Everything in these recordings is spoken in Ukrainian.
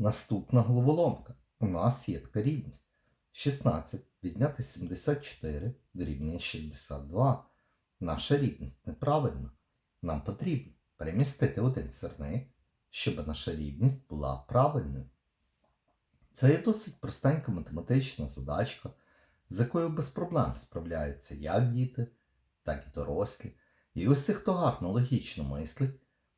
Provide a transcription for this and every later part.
Наступна головоломка. У нас є така рівність. 16 відняти 74 дорівнює 62. Наша рівність неправильна. Нам потрібно перемістити один сірник, щоб наша рівність була правильною. Це є досить простенька математична задачка, з якою без проблем справляються як діти, так і дорослі. І усі, хто гарно логічно мислить,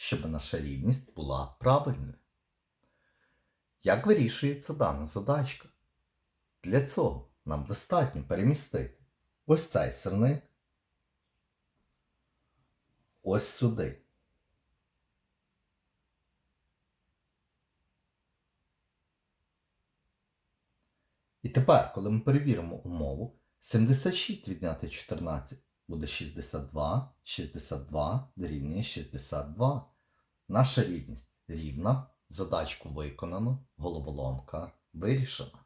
щоб наша рівність була правильною. Як вирішується дана задачка? Для цього нам достатньо перемістити ось цей сирник ось сюди. І тепер, коли ми перевіримо умову, 76 відняти 14 буде 62, 62 дорівнює 62. Наша рівність рівна, задачку виконано, головоломка вирішена.